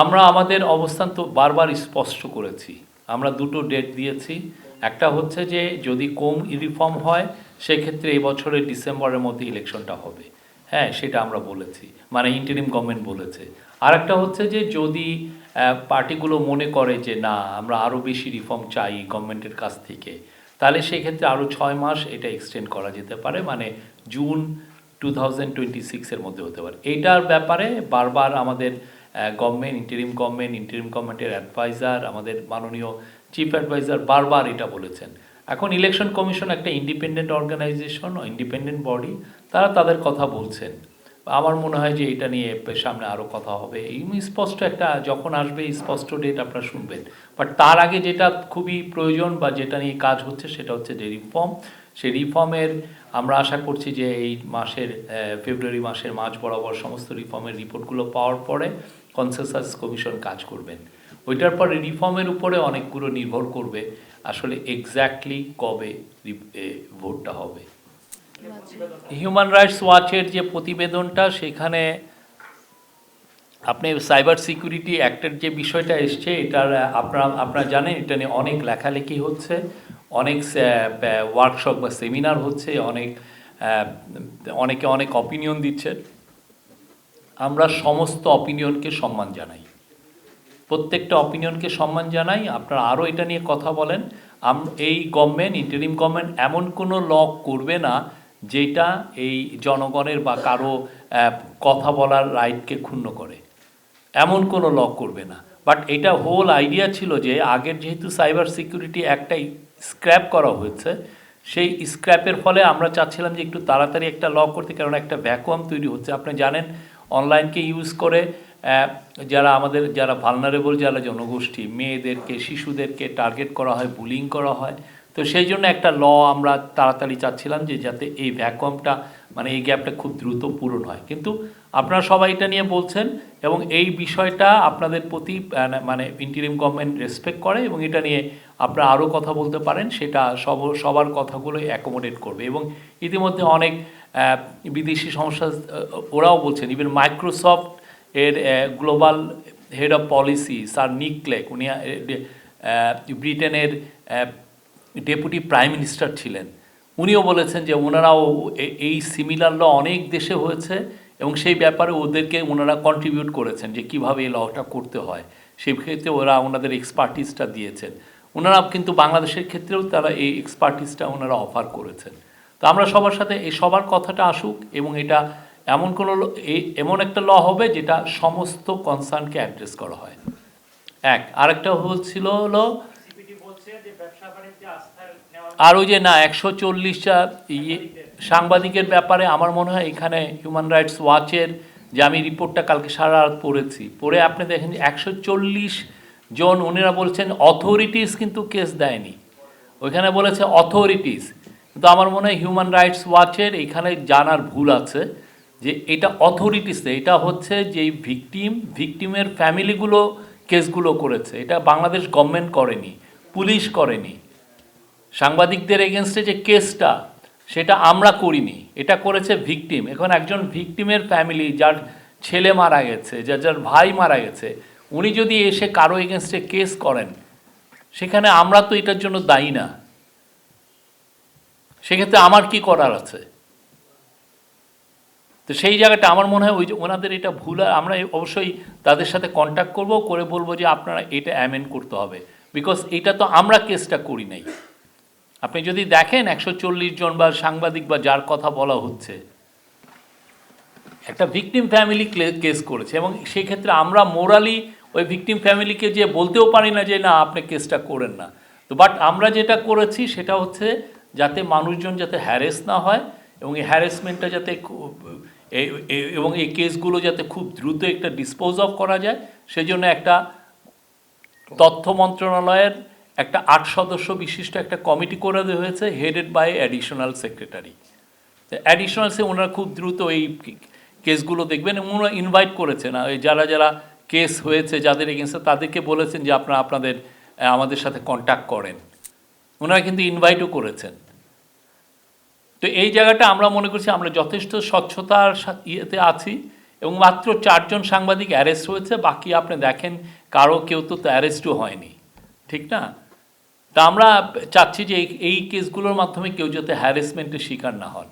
আমরা আমাদের অবস্থান তো বারবার স্পষ্ট করেছি। আমরা দুটো ডেট দিয়েছি। একটা হচ্ছে যে, যদি কম ইউনিফর্ম হয়, সেক্ষেত্রে এই বছরের ডিসেম্বরের মধ্যে ইলেকশনটা হবে। হ্যাঁ সেটা আমরা বলেছি। মানে ইন্টারিম গভর্নমেন্ট বলেছে। আর একটা হচ্ছে যে, যদি পার্টিগুলো মনে করে যে, না, আমরা আরও বেশি রিফর্ম চাই গভর্নমেন্টের কাছ থেকে, তাহলে সেক্ষেত্রে আরও ছয় মাস এটা এক্সটেন্ড করা যেতে পারে। মানে জুন টু থাউজেন্ড টোয়েন্টি সিক্সের মধ্যে হতে পারে। এইটার ব্যাপারে বারবার আমাদের গভর্নমেন্ট ইন্টারিম গভর্নমেন্ট ইন্টারিম গভর্নমেন্টের অ্যাডভাইজার আমাদের মাননীয় চিফ অ্যাডভাইজার বারবার এটা বলেছেন। এখন ইলেকশন কমিশন একটা ইন্ডিপেন্ডেন্ট অর্গানাইজেশন ইন্ডিপেন্ডেন্ট বডি তারা তাদের কথা বলছেন। আমার মনে হয় যে এটা নিয়ে সামনে আরও কথা হবে। এই স্পষ্ট একটা যখন আসবে স্পষ্ট ডেট আপনারা শুনবেন। বাট তার আগে যেটা খুবই প্রয়োজন বা যেটা নিয়ে কাজ হচ্ছে, সেটা হচ্ছে যে রিফর্ম সেই রিফর্মের আমরা আশা করছি যে এই মাসের ফেব্রুয়ারি মাসের মাঝ বরাবর সমস্ত রিফর্মের রিপোর্টগুলো পাওয়ার পরে কনসেনসাস কমিশন কাজ করবেন। ওইটার পরে রিফর্মের উপরে অনেকগুলো নির্ভর করবে আসলে এক্স্যাক্টলি কবে ভোটটা হবে। হিউম্যান রাইটস ওয়াচের যে প্রতিবেদনটা, সেখানে আপনি সাইবার সিকিউরিটি অ্যাক্টের যে বিষয়টা এসছে, এটার আপনারা আপনারা জানেন, এটা নিয়ে অনেক লেখালেখি হচ্ছে, অনেক ওয়ার্কশপ বা সেমিনার হচ্ছে, অনেক অনেকে অনেক অপিনিয়ন দিচ্ছে আমরা সমস্ত অপিনিয়নকে সম্মান জানাই। প্রত্যেকটা অপিনিয়নকে সম্মান জানাই। আপনারা আরও এটা নিয়ে কথা বলেন। এই গভর্নমেন্ট ইন্টারিম গভর্নমেন্ট এমন কোনো ল করবে না, যেটা এই জনগণের বা কারও কথা বলার রাইটকে ক্ষুণ্ণ করে। এমন কোনো ল করবে না। বাট এটা হোল আইডিয়া ছিল যে আগের যেহেতু সাইবার সিকিউরিটি একটাই স্ক্র্যাপ করা হয়েছে, সেই স্ক্র্যাপের ফলে আমরা চাচ্ছিলাম যে একটু তাড়াতাড়ি একটা ল করতে কারণ একটা ভ্যাকুয়াম তৈরি হচ্ছে। আপনি জানেন অনলাইনকে ইউজ করে যারা আমাদের, যারা ভালনারেবল যারা জনগোষ্ঠী, মেয়েদেরকে, শিশুদেরকে টার্গেট করা হয় বুলিং করা হয় তো সেই জন্য একটা ল আমরা তাড়াতাড়ি চাচ্ছিলাম যে যাতে এই ভ্যাকুয়ামটা মানে এই গ্যাপটা খুব দ্রুত পূরণ হয়। কিন্তু আপনারা সবাই এটা নিয়ে বলছেন এবং এই বিষয়টা আপনাদের প্রতি মানে ইন্টারিম গভর্নমেন্ট রেসপেক্ট করে এবং এটা নিয়ে আপনারা আরও কথা বলতে পারেন, সেটা সব, সবার কথাগুলো অ্যাকোমোডেট করবে। এবং ইতিমধ্যে অনেক বিদেশি সংস্থা ওরাও বলছেন ইভেন মাইক্রোসফট এর global head of policy sir Nick Clegg উনি ব্রিটেনের ডেপুটি প্রাইম মিনিস্টার ছিলেন। উনিও বলেছেন যে ওনারাও এই সিমিলার ল অনেক দেশে হয়েছে এবং সেই ব্যাপারে ওদেরকে ওনারা কন্ট্রিবিউট করেছেন যে কীভাবে এই লটা করতে হয়। সেই ক্ষেত্রে ওরা ওনাদের এক্সপার্টিসটা দিয়েছেন। ওনারা কিন্তু বাংলাদেশের ক্ষেত্রেও তারা এই এক্সপার্টিসটা ওনারা অফার করেছেন। তো আমরা সবার সাথে এই সবার কথাটা আসুক এবং এটা এমন কোনো এমন একটা ল হবে যেটা সমস্ত কনসার্নকে অ্যাড্রেস করা হয়। এক, আরেকটা হচ্ছিল হলো নেওয়ার আর ওই যে না, একশো চল্লিশটা ইয়ে সাংবাদিকের ব্যাপারে আমার মনে হয় এখানে হিউম্যান রাইটস ওয়াচের যে আমি রিপোর্টটা কালকে সারা রাত পড়েছি, পড়ে আপনি দেখেন যে একশো চল্লিশ জন উনিরা বলছেন অথরিটিস কিন্তু কেস দেয়নি। ওইখানে বলেছে অথরিটিস কিন্তু আমার মনে হয় হিউম্যান রাইটস ওয়াচের এখানে জানার ভুল আছে যে এটা অথরিটিস এটা হচ্ছে যে ভিকটিম, ভিকটিমের ফ্যামিলিগুলো কেসগুলো করেছে। এটা বাংলাদেশ গভর্নমেন্ট করেনি, পুলিশ করেনি। সাংবাদিকদের এগেনস্টে যে কেসটা, সেটা আমরা করিনি। এটা করেছে ভিকটিম এখন একজন ভিকটিমের ফ্যামিলি যার ছেলে মারা গেছে, যার যার ভাই মারা গেছে, উনি যদি এসে কারও এগেনস্টে কেস করেন, সেখানে আমরা তো এটার জন্য দায়ী না। সেক্ষেত্রে আমার কি করার আছে? তো সেই জায়গাটা আমার মনে হয় ওই যে ওনাদের এটা ভুল, আমরা অবশ্যই তাদের সাথে কন্ট্যাক্ট করব, করে বলব যে আপনারা এটা অ্যামেন্ড করতে হবে। বিকজ এটা তো আমরা কেসটা করি নাই। আপনি যদি দেখেন একশো চল্লিশ জন বা সাংবাদিক বা যার কথা বলা হচ্ছে, একটা ভিকটিম ফ্যামিলি কেস করেছে এবং সেক্ষেত্রে আমরা মোরালি ওই ভিকটিম ফ্যামিলিকে যে বলতেও পারি না যে না, আপনি কেসটা করেন না। তো বাট আমরা যেটা করেছি সেটা হচ্ছে যাতে মানুষজন যাতে হ্যারেস না হয় এবং এই হ্যারেসমেন্টটা যাতে এবং এই কেসগুলো যাতে খুব দ্রুত একটা ডিসপোজ অফ করা যায়। সেজন্য একটা তথ্য মন্ত্রণালয়ের একটা আট সদস্য বিশিষ্ট একটা কমিটি করে দেওয়া হয়েছে headed by additional secretary additional সে ওনারা খুব দ্রুত এই কেসগুলো দেখবেন এবং ওনারা ইনভাইট করেছেন। যারা যারা কেস হয়েছে যাদের এগেনস্টে তাদেরকে বলেছেন যে আপনারা আপনাদের আমাদের সাথে কন্ট্যাক্ট করেন। ওনারা কিন্তু ইনভাইটও করেছেন। তো এই জায়গাটা আমরা মনে করছি আমরা যথেষ্ট স্বচ্ছতার ইয়েতে আছি এবং মাত্র চারজন সাংবাদিক অ্যারেস্ট হয়েছে। বাকি আপনি দেখেন, কারও কেউ তো অ্যারেস্টও হয়নি। ঠিক না? তা আমরা চাচ্ছি যে এই- কেসগুলোর মাধ্যমে কেউ যাতে হ্যারাসমেন্টের শিকার না হন।